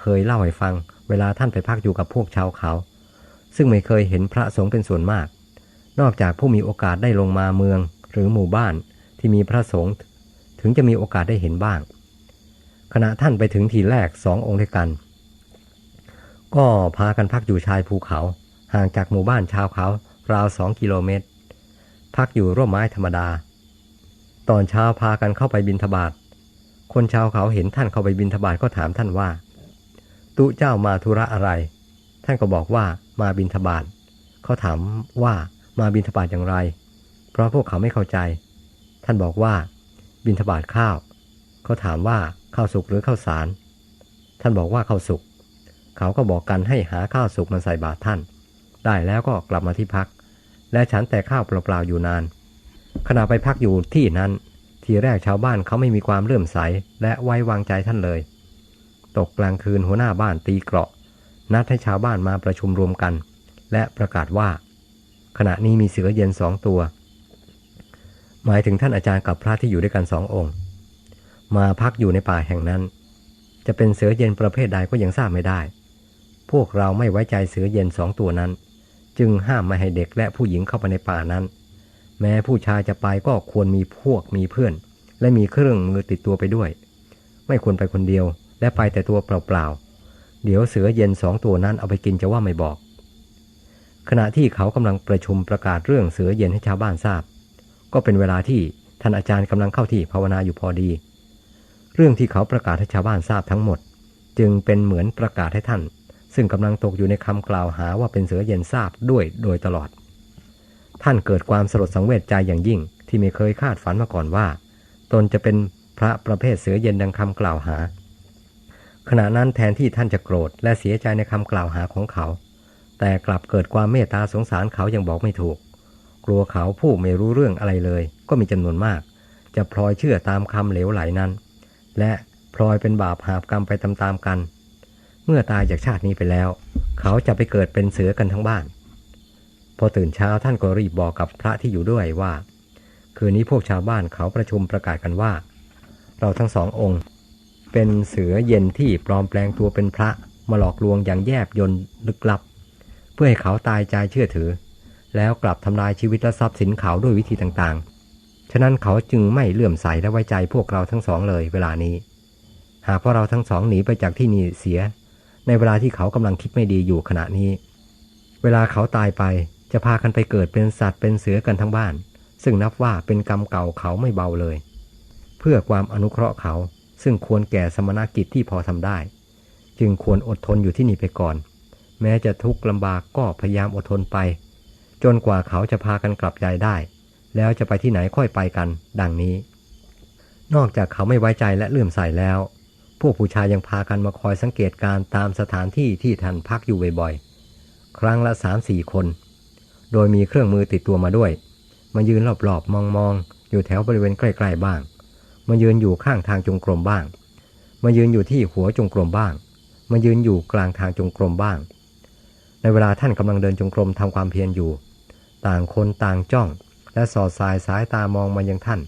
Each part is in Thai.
เคยเล่าให้ฟัง เวลาท่านไปพักอยู่กับพวกชาวเขา ซึ่งไม่เคยเห็นพระสงฆ์เป็นส่วนมาก นอกจากผู้มีโอกาสได้ลงมาเมืองหรือหมู่บ้านที่มีพระสงฆ์ถึงจะมีโอกาสได้เห็นบ้าง ขณะท่านไปถึงทีแรกสององค์ด้วยกัน ก็พากันพักอยู่ชายภูเขา ห่างจากหมู่บ้านชาวเขาราวสองกิโลเมตร พักอยู่ร่มไม้ธรรมดา ตอนเช้าพากันเข้าไปบินทบาทคนชาวเขาเห็นท่านเข้าไปบินทบาทก็ถามท่านว่า ตุเจ้ามาธุระอะไร ท่านก็บอกว่ามาบินทบาทเขาถามว่ามาบินทบาทอย่างไร เพราะพวกเขาไม่เข้าใจ ท่านบอกว่า บินทบาทข้าวเขาถามว่าข้าวสุกหรือข้าวสาร ท่านบอกว่าข้าวสุกเขาก็บอกกันให้หาข้าวสุกมาใส่บาตรท่าน ได้แล้วก็กลับมาที่พัก และฉันแต่ข้าวเปล่าๆอยู่นาน ขณะไปพักอยู่ที่นั้น ทีแรกชาวบ้านเขาไม่มีความเลื่อมใสและไว้วางใจท่านเลย ตกกลางคืนหัวหน้าบ้านตีเกราะ นัดให้ชาวบ้านมาประชุมรวมกัน และประกาศว่า ขณะนี้มีเสือเย็นสองตัว หมายถึงท่านอาจารย์กับพระที่อยู่ด้วยกันสององค์ มาพักอยู่ในป่าแห่งนั้น จะเป็นเสือเย็นประเภทใดก็ยังทราบไม่ได้ พวกเราไม่ไว้ใจเสือเย็นสองตัวนั้น จึงห้ามไม่ให้เด็กและผู้หญิงเข้าไปในป่านั้น แม้ผู้ชายจะไปก็ควรมีพวกมีเพื่อน และมีเครื่องมือติดตัวไปด้วย ไม่ควรไปคนเดียว และไปแต่ตัวเปล่าๆ เดี๋ยวเสือเย็นสองตัวนั้นเอาไปกินจะว่าไม่บอก ขณะที่เขากำลังประชุมประกาศเรื่องเสือเย็นให้ชาวบ้านทราบ ก็เป็นเวลาที่ท่านอาจารย์กำลังเข้าที่ภาวนาอยู่พอดี เรื่องที่เขาประกาศให้ชาวบ้านทราบทั้งหมด จึงเป็นเหมือนประกาศให้ท่าน ซึ่งกำลังตกอยู่ในคำกล่าวหาว่าเป็นเสือเย็นทราบด้วยโดยตลอด ท่านเกิดความสลดสังเวชใจอย่างยิ่งที่ไม่เคยคาดฝันมาก่อนว่า ตนจะเป็นพระประเภทเสือเย็นดังคำกล่าวหา ขณะนั้นแทนที่ท่านจะโกรธและเสียใจในคำกล่าวหาของเขา แต่กลับเกิดความเมตตาสงสารเขายังบอกไม่ถูก กลัวเขาผู้ไม่รู้เรื่องอะไรเลย ก็มีจำนวนมาก จะพลอยเชื่อตามคำเหลวไหลนั้น และพลอยเป็นบาปหาบกรรมไปตามๆกัน เมื่อตายจากชาตินี้ไปแล้ว เขาจะไปเกิดเป็นเสือกันทั้งบ้าน พอตื่นเช้าท่านก็รีบบอกกับพระที่อยู่ด้วยว่า คืนนี้พวกชาวบ้านเขาประชุมประกาศกันว่า เราทั้งสององค์ เป็นเสือเย็นที่ปลอมแปลงตัวเป็นพระมาหลอกลวงอย่างแยบยนลึกลับ เพื่อให้เขาตายใจเชื่อถือ แล้วกลับทำลายชีวิตและทรัพย์สินเขาด้วยวิธีต่างๆ ฉะนั้นเขาจึงไม่เลื่อมใสและไว้ใจพวกเราทั้งสองเลยเวลานี้ หากพวกเราทั้งสองหนีไปจากที่นี่เสีย ในเวลาที่เขากำลังคิดไม่ดีอยู่ขณะนี้ เวลาเขาตายไปจะพากันไปเกิดเป็นสัตว์เป็นเสือกันทั้งบ้าน ซึ่งนับว่าเป็นกรรมเก่าเขาไม่เบาเลย เพื่อความอนุเคราะห์เขา ซึ่งควรแก่สมณกิจที่พอทำได้ จึงควรอดทนอยู่ที่นี่ไปก่อน แม้จะทุกข์ลำบากก็พยายามอดทนไป จนกว่าเขาจะพากันกลับใจได้ แล้วจะไปที่ไหนค่อยไปกัน ดังนี้ นอกจากเขาไม่ไว้ใจและเลื่อมใสแล้ว พวกผู้ชายยังพากันมาคอยสังเกตการตามสถานที่ที่ท่านพักอยู่บ่อยๆ ครั้งละสามสี่คน โดยมีเครื่องมือติดตัวมาด้วย มายืนรอบๆมองๆอยู่แถวบริเวณใกล้ๆบ้าง มายืนอยู่ข้างทางจงกรมบ้าง มายืนอยู่ที่หัวจงกรมบ้าง มายืนอยู่กลางทางจงกรมบ้าง ในเวลาท่านกำลังเดินจงกรมทำความเพียรอยู่ ต่างคนต่างจ้อง และสอดสายสายตามองมายังท่าน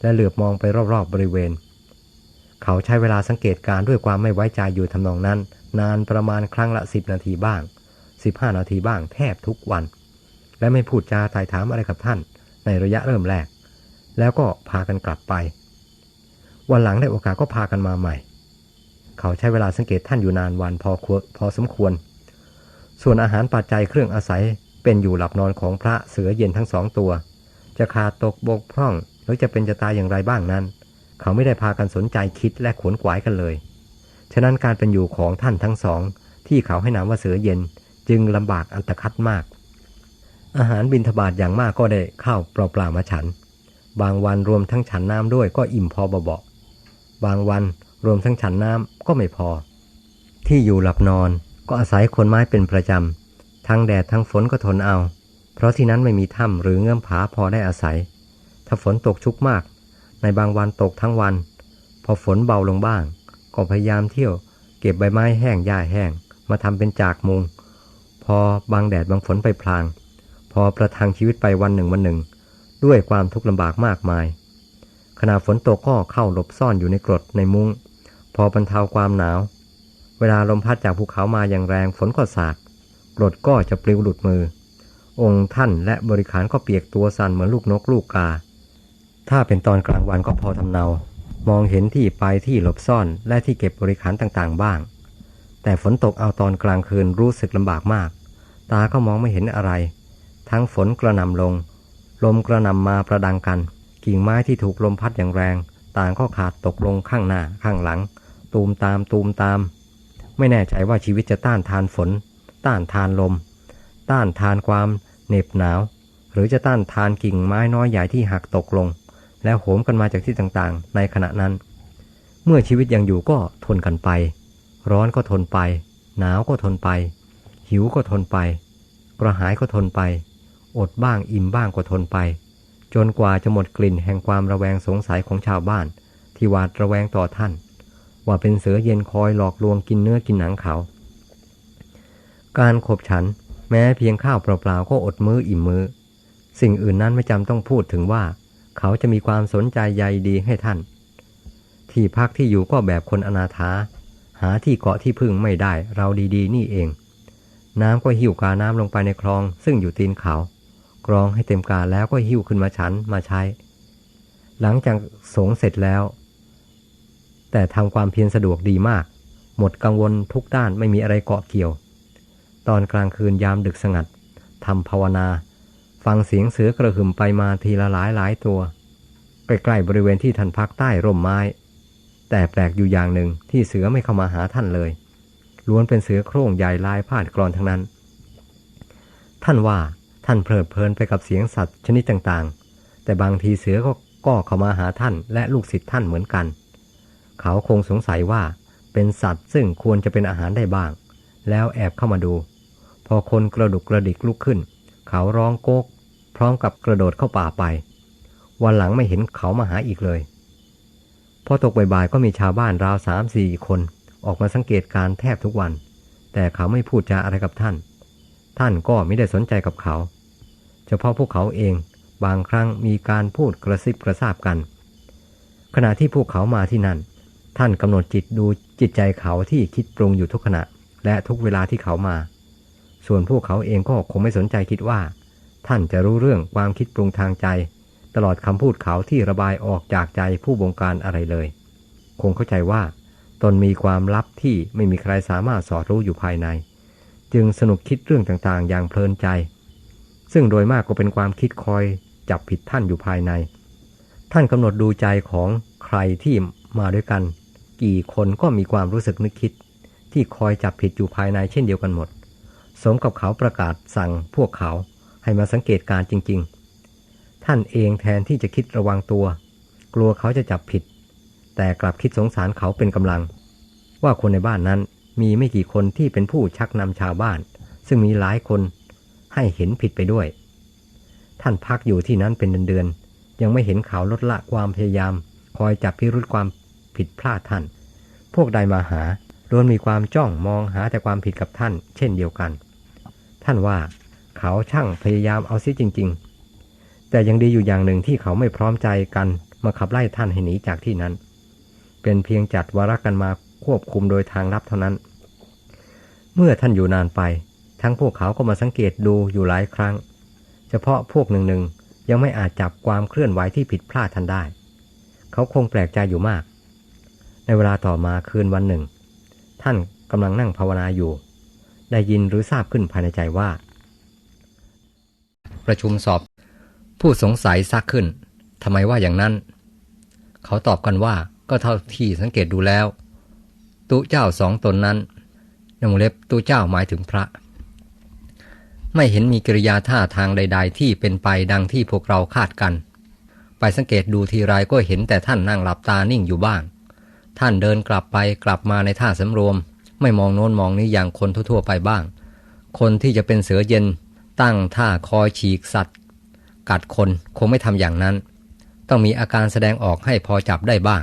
และเหลือบมองไปรอบๆบริเวณ เขาใช้เวลาสังเกตการด้วยความไม่ไว้ใจอยู่ทำนองนั้น นานประมาณครั้งละสิบนาทีบ้างสิบห้านาทีบ้างแทบทุกวัน และไม่พูดจาไถ่ถามอะไรกับท่าน ในระยะเริ่มแรก แล้วก็พากันกลับไป วันหลังได้โอกาสก็พากันมาใหม่ เขาใช้เวลาสังเกตท่านอยู่นานวันพอพอสมควร ส่วนอาหารปัจจัยเครื่องอาศัยเป็นอยู่หลับนอนของพระเสือเย็นทั้งสองตัว จะขาดตกบกพร่องหรือจะเป็นจะตายอย่างไรบ้างนั้น เขาไม่ได้พากันสนใจคิดและขวนขวายกันเลย ฉะนั้นการเป็นอยู่ของท่านทั้งสอง ที่เขาให้นามว่าเสือเย็นจึงลำบากอันตรคัดมาก อาหารบินทบาทอย่างมากก็ได้ข้าวเปล่าๆมาฉัน บางวันรวมทั้งฉันน้ำด้วยก็อิ่มพอเบาๆ บางวันรวมทั้งฉันน้ำก็ไม่พอ ที่อยู่หลับนอนก็อาศัยคนไม้เป็นประจำ ทั้งแดดทั้งฝนก็ทนเอา เพราะที่นั้นไม่มีถ้ำหรือเงื่อมผาพอได้อาศัย ถ้าฝนตกชุกมาก ในบางวันตกทั้งวัน พอฝนเบาลงบ้าง ก็พยายามเที่ยว เก็บใบไม้แห้งหญ้าแห้ง มาทำเป็นจากมุง พอบางแดดบางฝนไปพลาง พอประทังชีวิตไปวันหนึ่งวันหนึ่ง ด้วยความทุกข์ลำบากมากมาย ขณะฝนตกก็เข้าหลบซ่อนอยู่ในกรดในมุง้ง พอบรรเทาความหนาว เวลาลมพัดจากภูเขามาอย่างแรงฝนก็สาด กรดก็จะปลิวหลุดมือ องค์ท่านและบริขารก็เปียกตัวสั่นเหมือนลูกนกลูกกา ถ้าเป็นตอนกลางวันก็พอทำเนามองเห็นที่ไปที่หลบซ่อนและที่เก็บบริขารต่างๆ บ้าง แต่ฝนตกเอาตอนกลางคืนรู้สึกลำบากมาก ตาก็มองไม่เห็นอะไร ทั้งฝนกระหน่ำลง ลมกระหน่ำมาประดังกัน กิ่งไม้ที่ถูกลมพัดอย่างแรง ต่างก็ขาดตกลงข้างหน้าข้างหลัง ตูมตามตูมตาม ไม่แน่ใจว่าชีวิตจะต้านทานฝน ต้านทานลม ต้านทานความเหน็บหนาว หรือจะต้านทานกิ่งไม้น้อยใหญ่ที่หักตกลง แล้วโหมกันมาจากที่ต่างๆ ในขณะนั้น เมื่อชีวิตยังอยู่ก็ทนกันไป ร้อนก็ทนไป หนาวก็ทนไป หิวก็ทนไปกระหายก็ทนไป อดบ้างอิ่มบ้างก็ทนไป จนกว่าจะหมดกลิ่นแห่งความระแวงสงสัยของชาวบ้าน ที่หวาดระแวงต่อท่าน ว่าเป็นเสือเย็นคอยหลอกลวงกินเนื้อกินหนังเขา การขบฉันแม้เพียงข้าวเปล่าๆก็อดมื้ออิ่มมื้อ สิ่งอื่นนั้นไม่จำต้องพูดถึงว่า เขาจะมีความสนใจใยดีให้ท่าน ที่พักที่อยู่ก็แบบคนอนาถา หาที่เกาะที่พึ่งไม่ได้เราดีๆ นี่เอง น้ำก็หิ้วกาน้ำลงไปในคลอง ซึ่งอยู่ตีนเขา กรองให้เต็มกาแล้วก็หิ้วขึ้นมาฉันมาใช้ หลังจากสงเสร็จแล้ว แต่ทำความเพียรสะดวกดีมาก หมดกังวลทุกด้านไม่มีอะไรเกาะเกี่ยว ตอนกลางคืนยามดึกสงัดทำภาวนา ฟังเสียงเสือกระหึ่มไปมาทีละหลายหลายตัวใกล้ๆบริเวณที่ท่านพักใต้ร่มไม้ แต่แปลกอยู่อย่างหนึ่งที่เสือไม่เข้ามาหาท่านเลย ล้วนเป็นเสือโคร่งใหญ่ลายพาดกรอนทั้งนั้น ท่านว่า ท่านเพลิดเพลินไปกับเสียงสัตว์ชนิดต่างๆ แต่บางทีเสือก็ก็เข้ามาหาท่านและลูกศิษย์ท่านเหมือนกัน เขาคงสงสัยว่าเป็นสัตว์ซึ่งควรจะเป็นอาหารได้บ้าง แล้วแอบเข้ามาดู พอคนกระดุกกระดิกลุกขึ้น เขาร้องโกก พร้อมกับกระโดดเข้าป่าไป วันหลังไม่เห็นเขามาหาอีกเลย พอตกบ่ายๆก็มีชาวบ้านราวสามสี่คนออกมาสังเกตการแทบทุกวัน แต่เขาไม่พูดจาอะไรกับท่าน ท่านก็ไม่ได้สนใจกับเขา เฉพาะพวกเขาเอง บางครั้งมีการพูดกระซิบกระซาบกัน ขณะที่พวกเขามาที่นั่น ท่านกำหนดจิตดูจิตใจเขาที่คิดปรุงอยู่ทุกขณะ และทุกเวลาที่เขามา ส่วนพวกเขาเองก็คงไม่สนใจคิดว่า ท่านจะรู้เรื่องความคิดปรุงทางใจ ตลอดคำพูดเขาที่ระบายออกจากใจผู้บงการอะไรเลย คงเข้าใจว่า ตนมีความลับที่ไม่มีใครสามารถสอดรู้อยู่ภายใน จึงสนุกคิดเรื่องต่างๆ อย่างเพลินใจ ซึ่งโดยมากก็เป็นความคิดคอยจับผิดท่านอยู่ภายใน ท่านกำหนดดูใจของใครที่มาด้วยกัน กี่คนก็มีความรู้สึกนึกคิด ที่คอยจับผิดอยู่ภายในเช่นเดียวกันหมด สมกับเขาประกาศสั่งพวกเขาให้มาสังเกตการจริง ๆ ท่านเองแทนที่จะคิดระวังตัว กลัวเขาจะจับผิด แต่กลับคิดสงสารเขาเป็นกำลัง ว่าคนในบ้านนั้นมีไม่กี่คนที่เป็นผู้ชักนำชาวบ้าน ซึ่งมีหลายคน ให้เห็นผิดไปด้วย ท่านพักอยู่ที่นั้นเป็นเดือนๆยังไม่เห็นเขาลดละความพยายาม คอยจับพิรุธความผิดพลาดท่าน พวกใดมาหาล้วนมีความจ้องมองหาแต่ความผิดกับท่าน เช่นเดียวกัน ท่านว่าเขาช่างพยายามเอาซิจริง ๆ แต่ยังดีอยู่อย่างหนึ่งที่เขาไม่พร้อมใจกันมาขับไล่ท่านให้หนีจากที่นั้น เป็นเพียงจัดวาระกันมาควบคุมโดยทางลับเท่านั้น เมื่อท่านอยู่นานไป ทั้งพวกเขาก็มาสังเกตดูอยู่หลายครั้ง เฉพาะพวกหนึ่งหนึ่งยังไม่อาจจับความเคลื่อนไหวที่ผิดพลาดท่านได้ เขาคงแปลกใจอยู่มาก ในเวลาต่อมาคืนวันหนึ่ง ท่านกำลังนั่งภาวนาอยู่ ได้ยินหรือทราบขึ้นภายในใจว่า ประชุมสอบ ผู้สงสัยซักขึ้นทำไมว่าอย่างนั้น เขาตอบกันว่าก็เท่าที่สังเกตดูแล้ว ตุเจ้าสองตนนั้นนงเล็บตุเจ้าหมายถึงพระ ไม่เห็นมีกิริยาท่าทางใด ๆ ที่เป็นไปดังที่พวกเราคาดกัน ไปสังเกตดูทีไรก็เห็นแต่ท่านนั่งหลับตานิ่งอยู่บ้าง ท่านเดินกลับไปกลับมาในท่าสำรวม ไม่มองโน้นมองนี้อย่างคนทั่ว ๆ ไปบ้าง คนที่จะเป็นเสือเย็น ตั้งท่าคอยฉีกสัตว์ กัดคนคงไม่ทำอย่างนั้น ต้องมีอาการแสดงออกให้พอจับได้บ้าง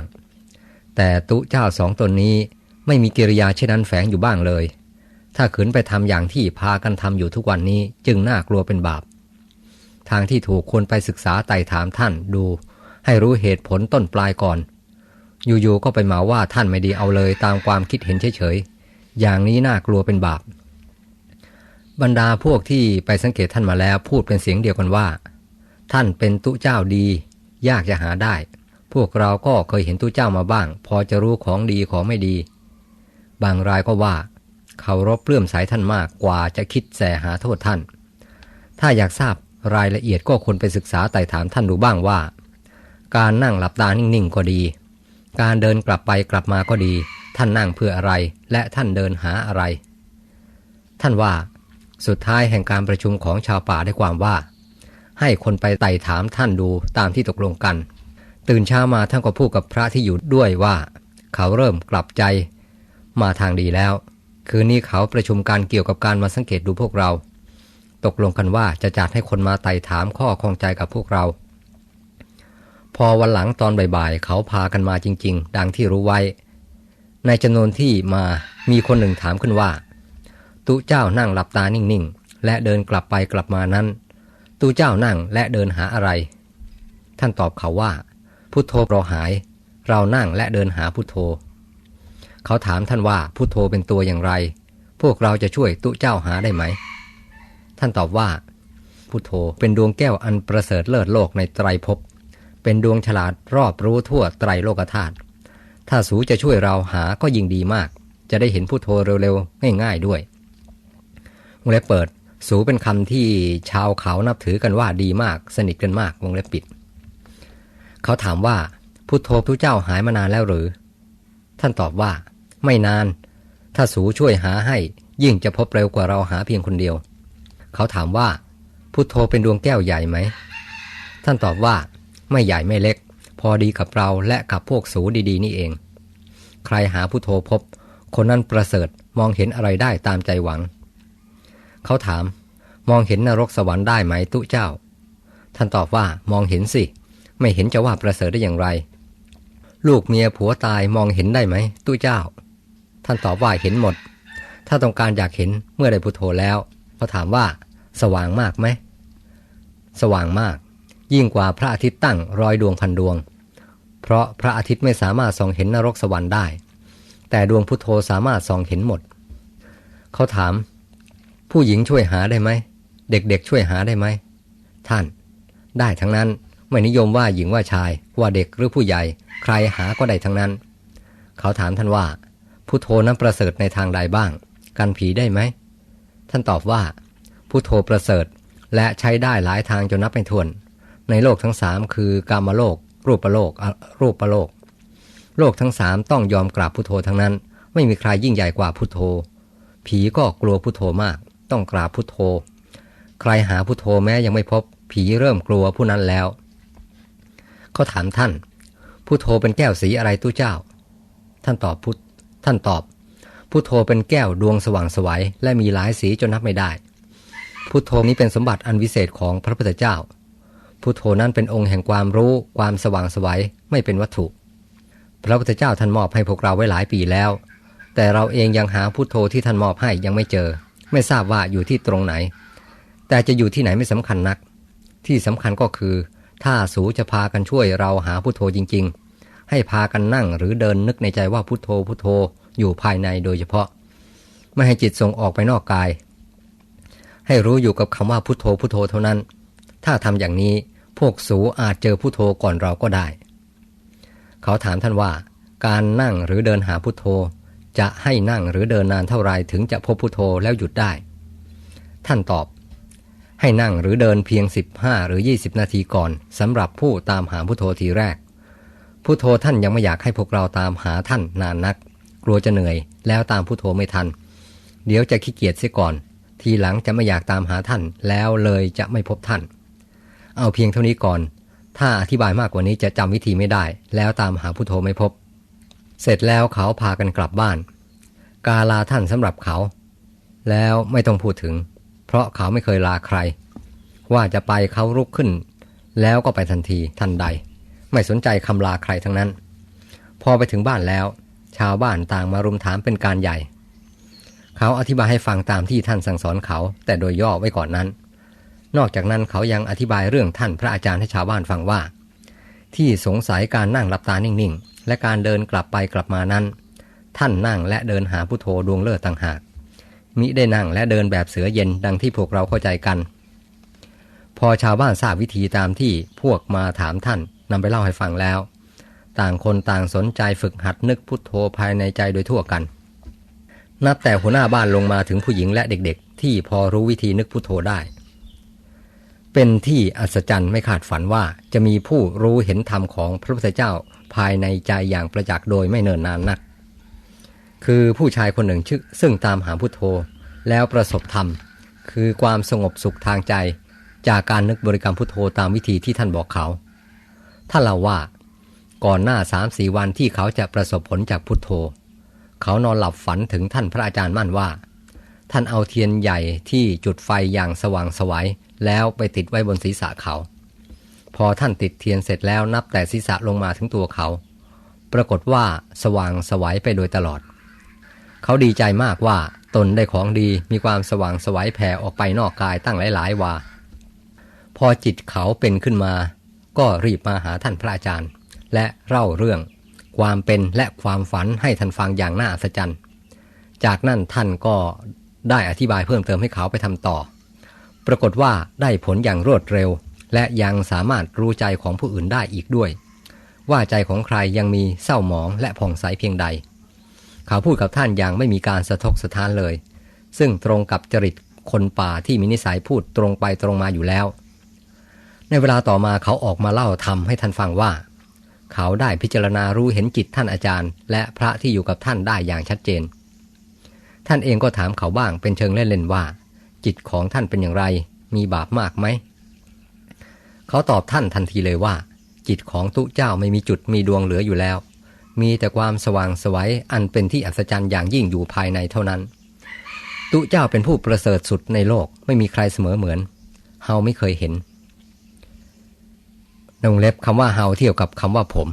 แต่ตุเจ้าสองตนนี้ไม่มีกิริยาเช่นนั้นแฝงอยู่บ้างเลย ถ้าขืนไปทำอย่างที่พากันทำอยู่ทุกวันนี้จึงน่ากลัวเป็นบาป ทางที่ถูกควรไปศึกษาไต่ถามท่านดู ให้รู้เหตุผลต้นปลายก่อน อยู่ๆก็ไปหมาว่าท่านไม่ดีเอาเลยตามความคิดเห็นเฉยๆ อย่างนี้น่ากลัวเป็นบาป บรรดาพวกที่ไปสังเกตท่านมาแล้วพูดเป็นเสียงเดียวกันว่า ท่านเป็นตุเจ้าดี ยากจะหาได้ พวกเราก็เคยเห็นตุเจ้ามาบ้าง พอจะรู้ของดีของไม่ดี บางรายก็ว่า เคารพเลื่อมใสท่านมากกว่าจะคิดแสหาโทษท่าน ถ้าอยากทราบรายละเอียดก็ควรไปศึกษาไต่ถามท่านดูบ้างว่า การนั่งหลับตานิ่งๆก็ดี การเดินกลับไปกลับมาก็ดี ท่านนั่งเพื่ออะไร และท่านเดินหาอะไร ท่านว่า สุดท้ายแห่งการประชุมของชาวป่าได้ความว่า ให้คนไปไต่ถามท่านดูตามที่ตกลงกัน ตื่นเช้ามาท่านก็พูดกับพระที่อยู่ด้วยว่า เขาเริ่มกลับใจ มาทางดีแล้ว คืนนี้เขาประชุมการเกี่ยวกับการมาสังเกตดูพวกเรา ตกลงกันว่าจะจัดให้คนมาไต่ถามข้อข้องใจกับพวกเรา พอวันหลังตอนบ่ายๆ เขาพากันมาจริง ๆ ดังที่รู้ไว้ ในจำนวนที่มามีคนหนึ่งถามขึ้นว่า ตุเจ้านั่งหลับตานิ่งๆ และเดินกลับไปกลับมานั้น ตุเจ้านั่งและเดินหาอะไร ท่านตอบเขาว่า พุทโธเราหาย เรานั่งและเดินหาพุทโธ เขาถามท่านว่าพุทโธเป็นตัวอย่างไร พวกเราจะช่วยตุเจ้าหาได้ไหม ท่านตอบว่า พุทโธเป็นดวงแก้วอันประเสริฐเลิศโลกในไตรภพ เป็นดวงฉลาดรอบรู้ทั่วไตรโลกธาตุ ถ้าสูจะช่วยเราหาก็ยิ่งดีมาก จะได้เห็นพุทโธเร็วๆ ง่ายๆด้วยวงเล็บเปิด สูเป็นคำที่ชาวเขานับถือกันว่าดีมาก สนิทกันมาก วงเล็บปิด เขาถามว่าพุทโธทุเจ้าหายมานานแล้วหรือ ท่านตอบว่า ไม่นาน ถ้าสูช่วยหาให้ยิ่งจะพบเร็วกว่าเราหาเพียงคนเดียว เขาถามว่าพุทโธเป็นดวงแก้วใหญ่ไหม ท่านตอบว่าไม่ใหญ่ไม่เล็ก พอดีกับเราและกับพวกสูดีๆ นี่เอง ใครหาพุทโธพบ คนนั้นประเสริฐมองเห็นอะไรได้ตามใจหวัง เขาถาม มองเห็นนรกสวรรค์ได้ไหมตุเจ้า ท่านตอบว่ามองเห็นสิ ไม่เห็นจะว่าประเสริฐได้อย่างไร ลูกเมียผัวตายมองเห็นได้ไหมตุเจ้า ท่านตอบว่าเห็นหมด ถ้าต้องการอยากเห็นเมื่อได้พุทโธแล้วเขาถามว่า สว่างมากไหม สว่างมาก ยิ่งกว่าพระอาทิตย์ตั้งร้อยดวงพันดวง เพราะพระอาทิตย์ไม่สามารถส่องเห็นนรกสวรรค์ได้ แต่ดวงพุทโธสามารถส่องเห็นหมด เขาถาม ผู้หญิงช่วยหาได้ไหม เด็กๆช่วยหาได้ไหม ท่าน ได้ทั้งนั้นไม่นิยมว่าหญิงว่าชายว่าเด็กหรือผู้ใหญ่ ใครหาก็ได้ทั้งนั้น เขาถามท่านว่า พุทโธนั้นประเสริฐในทางใดบ้าง กันผีได้ไหม ท่านตอบว่า พุทโธประเสริฐและใช้ได้หลายทางจนนับไม่ถ้วน ในโลกทั้งสามคือกามโลก รูปโลกรูปโลก โลกทั้งสามต้องยอมกราบพุทโธทั้งนั้น ไม่มีใครยิ่งใหญ่กว่าพุทโธ ผีก็กลัวพุทโธมาก ต้องกราบพุทโธ ใครหาพุทโธแม้ยังไม่พบ ผีเริ่มกลัวผู้นั้นแล้วเขาถามท่านพุทโธเป็นแก้วสีอะไรตู้เจ้า ท่านตอบพุท ท่านตอบ พุทโธเป็นแก้วดวงสว่างสวัยและมีหลายสีจนนับไม่ได้ พุทโธนี้เป็นสมบัติอันวิเศษของพระพุทธเจ้า พุทโธนั้นเป็นองค์แห่งความรู้ ความสว่างสวัยไม่เป็นวัตถุ พระพุทธเจ้าท่านมอบให้พวกเราไว้หลายปีแล้ว แต่เราเองยังหาพุทโธที่ท่านมอบให้ยังไม่เจอ ไม่ทราบว่าอยู่ที่ตรงไหน แต่จะอยู่ที่ไหนไม่สำคัญนัก ที่สำคัญก็คือ ถ้าสูจะพากันช่วยเราหาพุทโธจริง ๆ ให้พากันนั่งหรือเดินนึกในใจว่าพุทโธพุทโธอยู่ภายในโดยเฉพาะ ไม่ให้จิตส่งออกไปนอกกาย ให้รู้อยู่กับคำว่าพุทโธพุทโธเท่านั้น ถ้าทำอย่างนี้พวกสูอาจเจอพุทโธก่อนเราก็ได้ เขาถามท่านว่า การนั่งหรือเดินหาพุทโธ จะให้นั่งหรือเดินนานเท่าไรถึงจะพบพุทโธแล้วหยุดได้ ท่านตอบให้นั่งหรือเดินเพียง 15 หรือ 20 นาทีก่อนสำหรับผู้ตามหาพุทโธทีแรก พุทโธท่านยังไม่อยากให้พวกเราตามหาท่านนานนัก กลัวจะเหนื่อยแล้วตามพุทโธไม่ทัน เดี๋ยวจะขี้เกียจเสียก่อน ทีหลังจะไม่อยากตามหาท่านแล้วเลยจะไม่พบท่าน เอาเพียงเท่านี้ก่อน ถ้าอธิบายมากกว่านี้จะจำวิธีไม่ได้ แล้วตามหาพุทโธไม่พบ เสร็จแล้วเขาพากันกลับบ้าน กาลาท่านสำหรับเขา แล้วไม่ต้องพูดถึง เพราะเขาไม่เคยลาใคร ว่าจะไปเขารุกขึ้น แล้วก็ไปทันทีทันใด ไม่สนใจคำลาใครทั้งนั้น พอไปถึงบ้านแล้ว ชาวบ้านต่างมารุมถามเป็นการใหญ่ เขาอธิบายให้ฟังตามที่ท่านสั่งสอนเขา แต่โดยย่อไว้ก่อนนั้น นอกจากนั้นเขายังอธิบายเรื่องท่านพระอาจารย์ให้ชาวบ้านฟังว่า ที่สงสัยการนั่งหลับตานิ่งๆ และการเดินกลับไปกลับมานั้น ท่านนั่งและเดินหาพุทโธดวงเลิศต่างหาก มิได้นั่งและเดินแบบเสือเย็นดังที่พวกเราเข้าใจกันพอชาวบ้านทราบวิธีตามที่พวกมาถามท่าน นำไปเล่าให้ฟังแล้ว ต่างคนต่างสนใจฝึกหัดนึกพุทโธภายในใจโดยทั่วกัน นับแต่หัวหน้าบ้านลงมาถึงผู้หญิงและเด็กๆ ที่พอรู้วิธีนึกพุทโธได้ เป็นที่อัศจรรย์ไม่ขาดฝันว่าจะมีผู้รู้เห็นธรรมของพระพุทธเจ้าภายในใจอย่างประจักษ์โดยไม่เนิ่นนานนัก คือผู้ชายคนหนึ่งชื่อซึ่งตามหาพุทโธ แล้วประสบธรรม คือความสงบสุขทางใจ จากการนึกบริกรรมพุทโธตามวิธีที่ท่านบอกเขา ท่านเล่าว่า ก่อนหน้าสามสี่วันที่เขาจะประสบผลจากพุทโธ เขานอนหลับฝันถึงท่านพระอาจารย์มั่นว่า ท่านเอาเทียนใหญ่ที่จุดไฟอย่างสว่างสวัยแล้วไปติดไว้บนศีรษะเขา พอท่านติดเทียนเสร็จแล้วนับแต่ศีรษะลงมาถึงตัวเขา ปรากฏว่าสว่างสวัยไปโดยตลอด เขาดีใจมากว่าตนได้ของดีมีความสว่างสวัยแผ่ออกไปนอกกายตั้งหลาย ๆ วาพอจิตเขาเป็นขึ้นมา ก็รีบมาหาท่านพระอาจารย์ และเล่าเรื่อง ความเป็นและความฝันให้ท่านฟังอย่างน่าอัศจรรย์ จากนั้นท่านก็ได้อธิบายเพิ่มเติมให้เขาไปทำต่อ ปรากฏว่าได้ผลอย่างรวดเร็ว และยังสามารถรู้ใจของผู้อื่นได้อีกด้วย ว่าใจของใครยังมีเศร้าหมองและผ่องใสเพียงใด เขาพูดกับท่านอย่างไม่มีการสะทกสะท้านเลย ซึ่งตรงกับจริตคนป่าที่มีนิสัยพูดตรงไปตรงมาอยู่แล้ว ในเวลาต่อมาเขาออกมาเล่าทำให้ท่านฟังว่า เขาได้พิจารณารู้เห็นจิตท่านอาจารย์ และพระที่อยู่กับท่านได้อย่างชัดเจน ท่านเองก็ถามเขาบ้างเป็นเชิงเล่นๆว่า จิตของท่านเป็นอย่างไร มีบาปมากไหม เขาตอบท่านทันทีเลยว่า จิตของตุเจ้าไม่มีจุดมีดวงเหลืออยู่แล้ว มีแต่ความสว่างสวัยอันเป็นที่อัศจรรย์อย่างยิ่งอยู่ภายในเท่านั้น ตุเจ้าเป็นผู้ประเสริฐสุดในโลกไม่มีใครเสมอเหมือน เฮาไม่เคยเห็น นงเล็บคำว่าเฮาเที่ยวกับคำว่าผม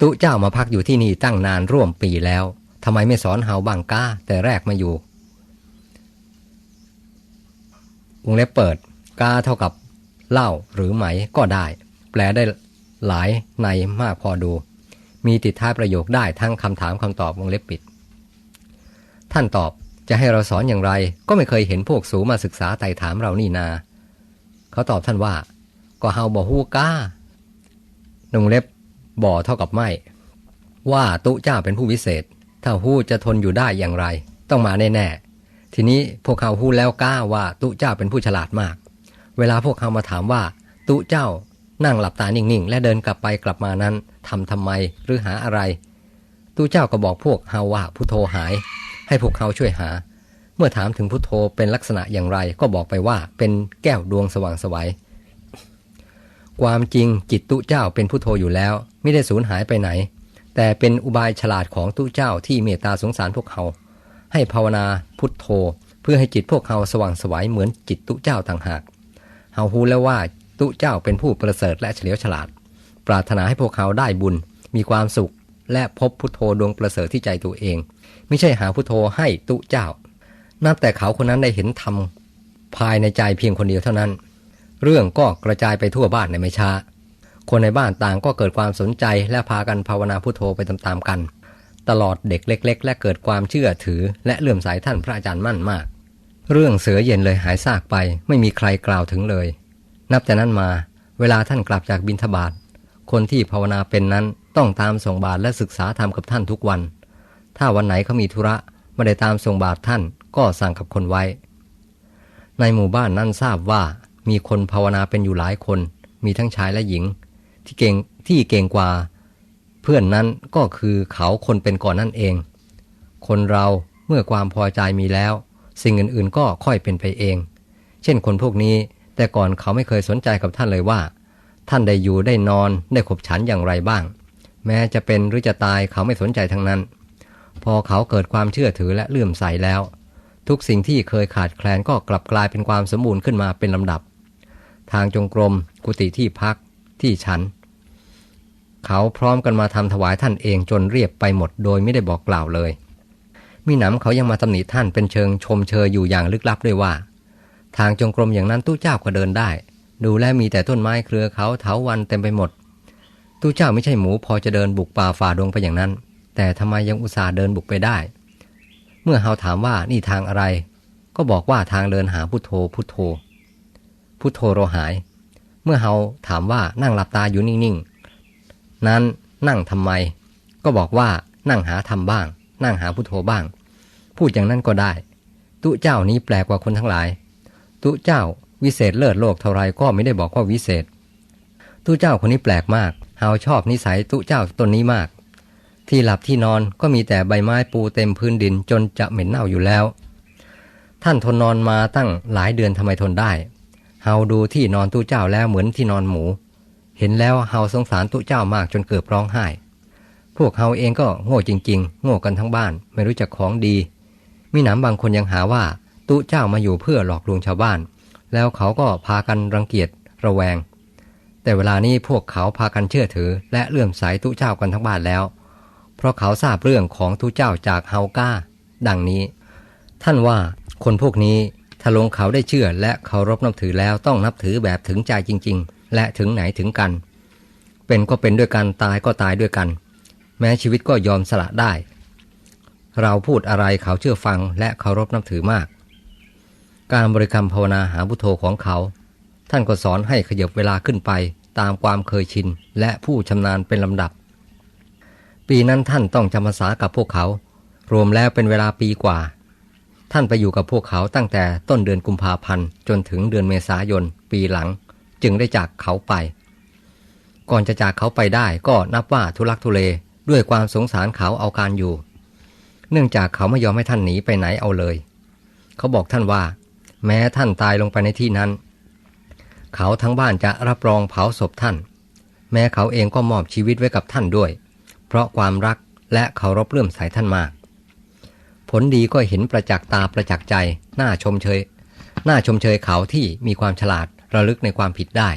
ตุเจ้ามาพักอยู่ที่นี่ตั้งนานร่วมปีแล้วทำไมไม่สอนเฮาบางก้า แต่แรกมาอยู่ วงเล็บเปิดก้าเท่ากับเล่าหรือไหมก็ได้ แปลได้หลายในมากพอดู มีติดท้ายประโยคได้ทั้งคำถามคำตอบวงเล็บปิด ท่านตอบจะให้เราสอนอย่างไร ก็ไม่เคยเห็นพวกสูมาศึกษาไต่ถามเรานี่นา เขาตอบท่านว่า ก็เฮาบ่ฮู้ก้านงเล็บบ่เท่ากับไม่ ว่าตุเจ้าเป็นผู้วิเศษ ถ้าฮู้จะทนอยู่ได้อย่างไร ต้องมาแน่ๆ ทีนี้พวกเขาฮู้แล้วก้าว่าตุเจ้าเป็นผู้ฉลาดมาก เวลาพวกเขามาถามว่า ตุเจ้านั่งหลับตานิ่งๆ และเดินกลับไปกลับมานั้นทำทำไมหรือหาอะไร ตุเจ้าก็บอกพวกเฮาว่าพุทโธหาย ให้พวกเขาช่วยหา เมื่อถามถึงพุทโธเป็นลักษณะอย่างไรก็บอกไปว่าเป็นแก้วดวงสว่างสวัย ความจริงจิตตุเจ้าเป็นพุทโธอยู่แล้ว ไม่ได้สูญหายไปไหน แต่เป็นอุบายฉลาดของตุเจ้าที่เมตตาสงสารพวกเขาให้ภาวนาพุทโธ เพื่อให้จิตพวกเขาสว่างสวยเหมือนจิตตุเจ้าต่างหากเฮาฮูแล้วว่าตุเจ้าเป็นผู้ประเสริฐและเฉลียวฉลาด ปรารถนาให้พวกเขาได้บุญ มีความสุข และพบพุทโธดวงประเสริฐที่ใจตัวเอง ไม่ใช่หาพุทโธให้ตุเจ้า นับแต่เขาคนนั้นได้เห็นธรรมภายในใจเพียงคนเดียวเท่านั้น เรื่องก็กระจายไปทั่วบ้านในไม่ช้า คนในบ้านต่างก็เกิดความสนใจและพากันภาวนาพุทโธไปตามๆกัน ตลอดเด็กเล็ก ๆ และเกิดความเชื่อถือ และเลื่อมใสท่านพระอาจารย์มั่นมาก เรื่องเสือเย็นเลยหายซากไป ไม่มีใครกล่าวถึงเลย นับแต่นั้นมา เวลาท่านกลับจากบิณฑบาตคนที่ภาวนาเป็นนั้นต้องตามส่งบาตรและศึกษาธรรมกับท่านทุกวัน ถ้าวันไหนเขามีธุระไม่ได้ตามส่งบาตรท่านก็สั่งกับคนไว้ ในหมู่บ้านนั้นทราบว่า มีคนภาวนาเป็นอยู่หลายคน มีทั้งชายและหญิง ที่เก่งที่เก่งกว่า เพื่อนนั้นก็คือเขาคนเป็นก่อนนั่นเอง คนเราเมื่อความพอใจมีแล้ว สิ่งอื่นๆก็ค่อยเป็นไปเอง เช่นคนพวกนี้แต่ก่อนเขาไม่เคยสนใจกับท่านเลยว่า ท่านได้อยู่ได้นอนได้ขบฉันอย่างไรบ้าง แม้จะเป็นหรือจะตายเขาไม่สนใจทั้งนั้น พอเขาเกิดความเชื่อถือและเลื่อมใสแล้ว ทุกสิ่งที่เคยขาดแคลนก็กลับกลายเป็นความสมบูรณ์ขึ้นมาเป็นลำดับ ทางจงกรม กุฏิที่พัก ที่ฉัน เขาพร้อมกันมาทำถวายท่านเองจนเรียบไปหมดโดยไม่ได้บอกกล่าวเลย มีหนำเขายังมาตำหนิท่านเป็นเชิงชมเชยอยู่อย่างลึกลับด้วยว่า ทางจงกรมอย่างนั้นตู้เจ้าก็เดินได้ ดูแลมีแต่ต้นไม้เครือเขาเถาวันเต็มไปหมด ตู้เจ้าไม่ใช่หมูพอจะเดินบุกป่าฝ่าดงไปอย่างนั้น แต่ทำไมยังอุตส่าห์เดินบุกไปได้ เมื่อเฮาถามว่านี่ทางอะไร ก็บอกว่าทางเดินหาพุทโธพุทโธ พุทโธเราหาย เมื่อเฮาถามว่านั่งหลับตาอยู่นิ่งๆ นั้นนั่งทำไม ก็บอกว่านั่งหาทำบ้าง นั่งหาพุทโธบ้าง พูดอย่างนั้นก็ได้ ตุเจ้านี้แปลกกว่าคนทั้งหลาย ตุเจ้าวิเศษเลิศโลกเท่าไรก็ไม่ได้บอกว่าวิเศษ ตุเจ้าคนนี้แปลกมากเฮาชอบนิสัยตุเจ้าตนนี้มาก ที่หลับที่นอนก็มีแต่ใบไม้ปูเต็มพื้นดินจนจะเหม็นเน่าอยู่แล้ว ท่านทนนอนมาตั้งหลายเดือนทำไมทนได้ เฮาดูที่นอนตุเจ้าแล้วเหมือนที่นอนหมู เห็นแล้วเฮาสงสารตุเจ้ามากจนเกือบร้องไห้ พวกเฮาเองก็โง่จริง ๆ โง่กันทั้งบ้าน ไม่รู้จักของดี มีหนำบางคนยังหาว่าตุเจ้ามาอยู่เพื่อหลอกลวงชาวบ้าน แล้วเขาก็พากันรังเกียจระแวง แต่เวลานี้พวกเขาพากันเชื่อถือ และเลื่อมใสตุเจ้ากันทั้งบ้านแล้ว เพราะเขาทราบเรื่องของตุเจ้าจากเฮาก้า ดังนี้ ท่านว่าคนพวกนี้ ถ้าลงเขาได้เชื่อและเคารพนับถือแล้วต้องนับถือแบบถึงใจจริง ๆ และถึงไหนถึงกัน เป็นก็เป็นด้วยกันตายก็ตายด้วยกัน แม้ชีวิตก็ยอมสละได้ เราพูดอะไรเขาเชื่อฟังและเคารพนับถือมาก การบริกรรมภาวนาหาพุทโธของเขา ท่านก็สอนให้ขยบเวลาขึ้นไปตามความเคยชินและผู้ชำนาญเป็นลำดับ ปีนั้นท่านต้องจำพรรษากับพวกเขา รวมแล้วเป็นเวลาปีกว่า ท่านไปอยู่กับพวกเขาตั้งแต่ต้นเดือนกุมภาพันธ์จนถึงเดือนเมษายน ปีหลัง จึงได้จากเขาไป ก่อนจะจากเขาไปได้ก็นับว่าทุลักทุเลด้วยความสงสารเขาเอาการอยู่ เนื่องจากเขาไม่ยอมให้ท่านหนีไปไหนเอาเลย เขาบอกท่านว่า แม้ท่านตายลงไปในที่นั้น เขาทั้งบ้านจะรับรองเผาศพท่าน แม้เขาเองก็มอบชีวิตไว้กับท่านด้วย เพราะความรักและเคารพเลื่อมใสท่านมาก ผลดีก็เห็นประจักษ์ตาประจักษ์ใจ น่าชมเชย น่าชมเชยเขาที่มีความฉลาดระลึกในความผิดได้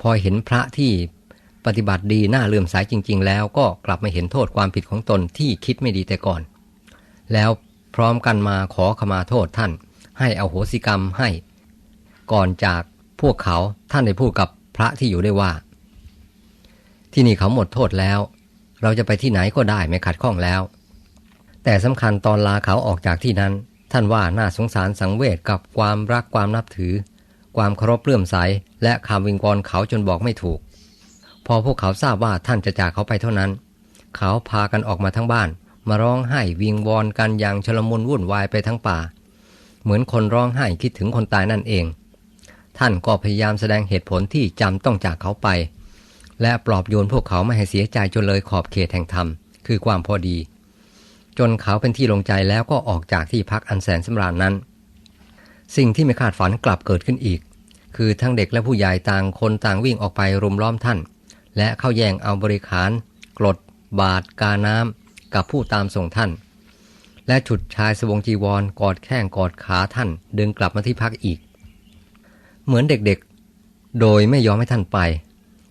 พอเห็นพระที่ปฏิบัติดีน่าเลื่อมใสจริง ๆ แล้วก็กลับมาเห็นโทษความผิดของตนที่คิดไม่ดีแต่ก่อน แล้วพร้อมกันมาขอขมาโทษท่าน ให้อโหสิกรรมให้ ก่อนจากพวกเขาท่านได้พูดกับพระที่อยู่ได้ว่า ที่นี่เขาหมดโทษแล้ว เราจะไปที่ไหนก็ได้ไม่ขัดข้องแล้ว แต่สำคัญตอนลาเขาออกจากที่นั้น ท่านว่าน่าสงสารสังเวชกับความรักความนับถือ ความเคารพเลื่อมใส และคำวิงวอนเขาจนบอกไม่ถูก พอพวกเขาทราบว่าท่านจะจากเขาไปเท่านั้น เขาพากันออกมาทั้งบ้าน มาร้องไห้วิงวอนกันอย่างชลมุนวุ่นวายไปทั้งป่า เหมือนคนร้องไห้คิดถึงคนตายนั่นเอง ท่านก็พยายามแสดงเหตุผลที่จำต้องจากเขาไป และปลอบโยนพวกเขาไม่ให้เสียใจจนเลยขอบเขตแห่งธรรมคือความพอดี จนเขาเป็นที่ลงใจแล้วก็ออกจากที่พักอันแสนสำราญนั้น สิ่งที่ไม่คาดฝันกลับเกิดขึ้นอีก คือทั้งเด็กและผู้ใหญ่ต่างคนต่างวิ่งออกไปรุมล้อมท่าน และเข้าแย่งเอาบริขารกรด บาทกาน้ำกับผู้ตามส่งท่าน และฉุดชายสวงจีวรกอดแข้งกอดขาท่านดึงกลับมาที่พักอีก เหมือนเด็กๆ โดยไม่ยอมให้ท่านไป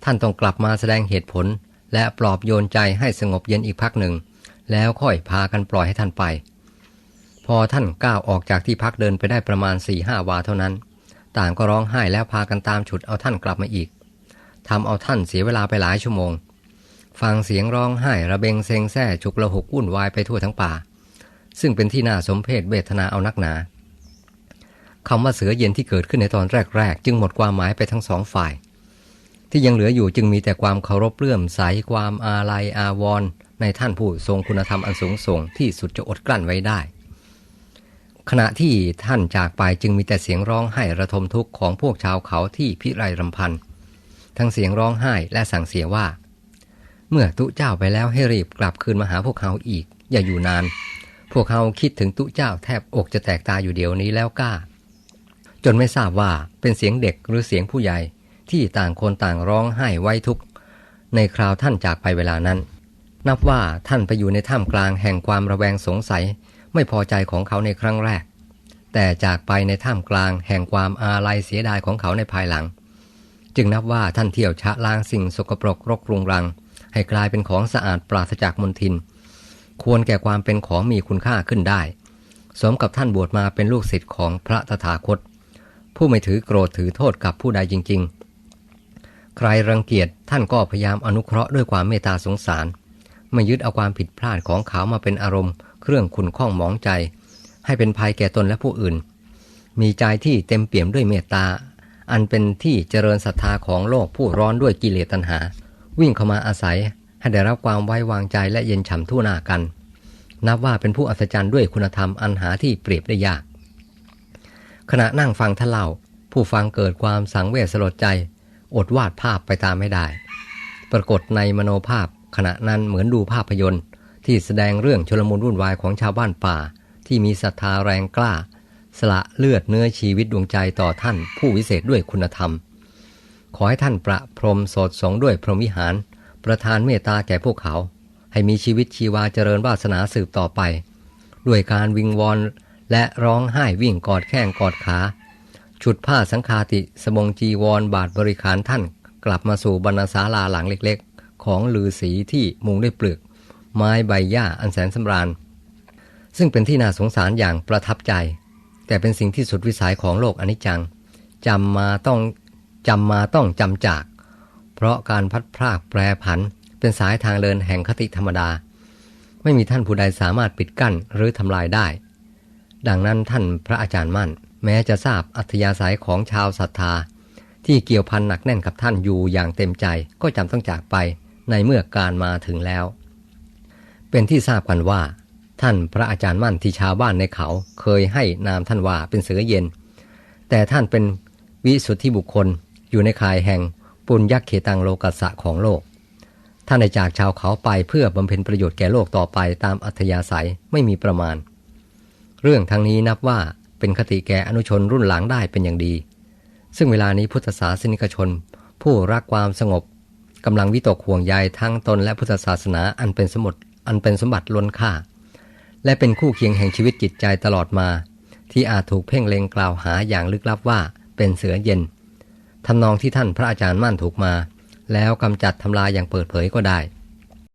ท่านต้องกลับมาแสดงเหตุผล และปลอบโยนใจให้สงบเย็นอีกพักหนึ่ง แล้วค่อยพากันปล่อยให้ท่านไป พอท่านก้าวออกจากที่พักเดินไปได้ประมาณ4ี่ห้าวาเท่านั้น ต่างก็ร้องไห้แล้วพากันตามฉุดเอาท่านกลับมาอีกทำเอาท่านเสียเวลาไปหลายชั่วโมง ฟังเสียงร้องไห้ระเบงเซงแซ่ฉุกระหุกวุ่นวายไปทั่วทั้งป่า ซึ่งเป็นที่น่าสมเพชเวทนาเอานักหนาคำว่าเสือเย็นที่เกิดขึ้นในตอนแรก ๆ จึงหมดความหมายไปทั้งสองฝ่าย ที่ยังเหลืออยู่จึงมีแต่ความเคารพเลื่อมใสความอาลัยอาวรณ์ ในท่านผู้ทรงคุณธรรมอันสูงส่งที่สุดจะอดกลั้นไว้ได้ ขณะที่ท่านจากไปจึงมีแต่เสียงร้องไห้ระทมทุกข์ของพวกชาวเขาที่พิไรรำพันทั้งเสียงร้องไห้และสั่งเสียว่า เมื่อตุเจ้าไปแล้วให้รีบกลับคืนมาหาพวกเขาอีก อย่าอยู่นาน พวกเขาคิดถึงตุเจ้าแทบอกจะแตกตายอยู่เดี๋ยวนี้แล้วกล้า จนไม่ทราบว่าเป็นเสียงเด็กหรือเสียงผู้ใหญ่ที่ต่างคนต่างร้องไห้ไว้ทุกข์ในคราวท่านจากไปเวลานั้น นับว่าท่านไปอยู่ในท่ามกลางแห่งความระแวงสงสัย ไม่พอใจของเขาในครั้งแรก แต่จากไปในท่ามกลางแห่งความอาลัยเสียดายของเขาในภายหลัง จึงนับว่าท่านเที่ยวชะล้างสิ่งสกปรกรกรุงรัง ให้กลายเป็นของสะอาดปราศจากมลทิน ควรแก่ความเป็นของมีคุณค่าขึ้นได้ สมกับท่านบวชมาเป็นลูกศิษย์ของพระตถาคต ผู้ไม่ถือโกรธถือโทษกับผู้ใดจริง ๆ ใครรังเกียจท่านก็พยายามอนุเคราะห์ด้วยความเมตตาสงสาร ไม่ยึดเอาความผิดพลาดของเขามาเป็นอารมณ์ เครื่องขุนข้องหมองใจ ให้เป็นภัยแก่ตนและผู้อื่น มีใจที่เต็มเปี่ยมด้วยเมตตา อันเป็นที่เจริญศรัทธาของโลกผู้ร้อนด้วยกิเลสตัณหา วิ่งเข้ามาอาศัย ให้ได้รับความไว้วางใจและเย็นฉ่ำทั่วหน้ากัน นับว่าเป็นผู้อัศจรรย์ด้วยคุณธรรมอันหาที่เปรียบได้ยาก ขณะนั่งฟังท่านเล่า ผู้ฟังเกิดความสังเวชสลดใจ อดวาดภาพไปตามไม่ได้ ปรากฏในมโนภาพ ขณะนั้นเหมือนดูภาพยนตร์ ที่แสดงเรื่องชลมุนวุ่นวายของชาวบ้านป่า ที่มีศรัทธาแรงกล้า สละเลือดเนื้อชีวิตดวงใจต่อท่าน ผู้วิเศษด้วยคุณธรรม ขอให้ท่านประพรมโสดสงด้วยพรหมวิหาร ประทานเมตตาแก่พวกเขา ให้มีชีวิตชีวาเจริญวาสนาสืบต่อไป ด้วยการวิงวอนและร้องไห้วิ่งกอดแข้งกอดขาฉุดผ้าสังคาติสบงจีวรบาทบริขารท่าน กลับมาสู่บรรณาศาลาหลังเล็ก ของลือสีที่มุงด้วยเปลือก ไม้ใบหญ้าอันแสนสำราญ ซึ่งเป็นที่น่าสงสารอย่างประทับใจ แต่เป็นสิ่งที่สุดวิสัยของโลกอนิจจังจำมาต้องจำมาต้องจำจาก เพราะการพัดพรากแปรผัน เป็นสายทางเดินแห่งคติธรรมดา ไม่มีท่านผู้ใดสามารถปิดกั้นหรือทำลายได้ ดังนั้นท่านพระอาจารย์มั่น แม้จะทราบอัธยาศัยของชาวศรัทธาที่เกี่ยวพันหนักแน่นกับท่านอยู่อย่างเต็มใจก็จำต้องจากไป ในเมื่อการมาถึงแล้ว เป็นที่ทราบกันว่า ท่านพระอาจารย์มั่นที่ชาวบ้านในเขาเคยให้นามท่านว่าเป็นเสือเย็น แต่ท่านเป็นวิสุทธิบุคคลอยู่ในข่ายแห่งปุญญเขตังโลกัสสะของโลก ท่านได้จากชาวเขาไปเพื่อบำเพ็ญประโยชน์แก่โลกต่อไปตามอัธยาศัยไม่มีประมาณ เรื่องทั้งนี้นับว่าเป็นคติแก่อนุชนรุ่นหลังได้เป็นอย่างดี ซึ่งเวลานี้พุทธศาสนิกชน ผู้รักความสงบ กำลังวิตกห่วงใยทั้งตนและพุทธศาสนาอันเป็นสมบัติอันเป็นสมบัติล้นค่า และเป็นคู่เคียงแห่งชีวิตจิตใจตลอดมา ที่อาจถูกเพ่งเล็งกล่าวหาอย่างลึกลับว่าเป็นเสือเย็นทำนองที่ท่านพระอาจารย์มั่นถูกมา แล้วกำจัดทำลายอย่างเปิดเผยก็ได้